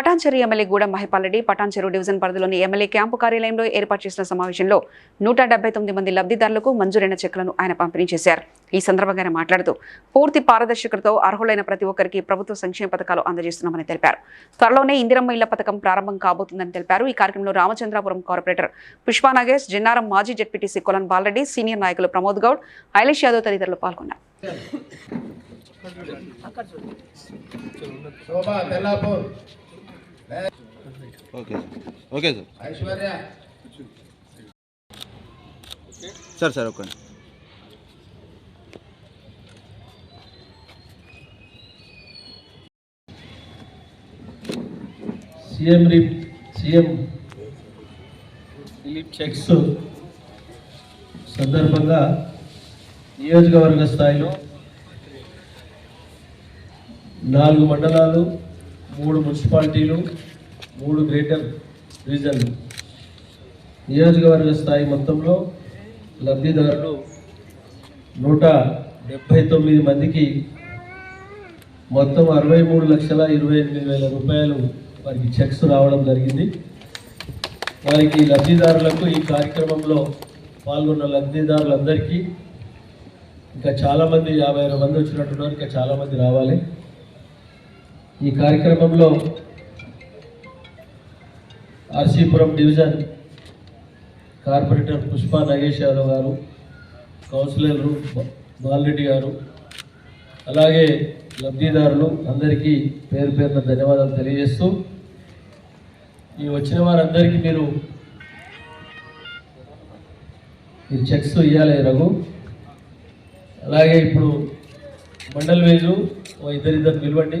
Patancheru MLA గూడ Mahipal Reddy Patancheru division పరిధిలోని MLA camp కార్యాలయంలో ఏర్పాటు చేసిన సమావేశంలో నూట మంది లబ్దిదారులకు మంజూరైన చెక్లను ఆయన పంపిణీ చేశారు ఈ సందర్భంగా ఆయన మాట్లాడుతూ పూర్తి పారదర్శకతతో అర్హులైన ప్రతి ఒక్కరికి ప్రభుత్వ సంక్షేమ పథకాలు అందజేస్తున్నామని తెలిపారు త్వరలోనే ఇందిరమ్మ ఇళ్ల పథకం ప్రారంభం కాబోతుందని తెలిపారు ఈ కార్యక్రమంలో రామచంద్రాపురం కార్పొరేటర్ పుష్పా నాగేష్ జిన్నారం మాజీ జడ్పీటీసీ కొలన్ బాలరెడ్డి సీనియర్ నాయకులు ప్రమోద్ గౌడ్ ఐలేష్ యాదవ్ తదితరులు పాల్గొన్నారు Shobha Tellapur okay sir sir sir ఒక్క సీఎం రిప్ సీఎం రిలీఫ్ చెక్స్ సందర్భంగా నియోజకవర్గ స్థాయిలో నాలుగు మండలాలు మూడు మున్సిపాలిటీలు మూడు గ్రేటర్ రీజన్ నియోజకవర్గ స్థాయి మొత్తంలో లబ్ధిదారులు నూట డెబ్బై తొమ్మిది మందికి మొత్తం అరవై మూడు లక్షల ఇరవై ఎనిమిది వేల రూపాయలు వారికి చెక్స్ రావడం జరిగింది వారికి లబ్ధిదారులకు ఈ కార్యక్రమంలో పాల్గొన్న లబ్ధిదారులందరికీ ఇంకా చాలామంది యాభై ఆరు మంది వచ్చినట్టున్నారు ఇంకా చాలామంది రావాలి ఈ కార్యక్రమంలో ఆర్సీపురం డివిజన్ కార్పొరేటర్ పుష్ప నగేష్ యాదవ్ గారు కౌన్సిలర్ బాలరెడ్డి గారు అలాగే లబ్ధిదారులు అందరికీ పేరు పేరున ధన్యవాదాలు తెలియజేస్తూ ఈ వచ్చిన వారందరికీ మీరు ఈ చెక్స్ ఇవ్వాలి రఘు అలాగే ఇప్పుడు మండల్ వేజు ఇద్దరిద్దరు నిలవండి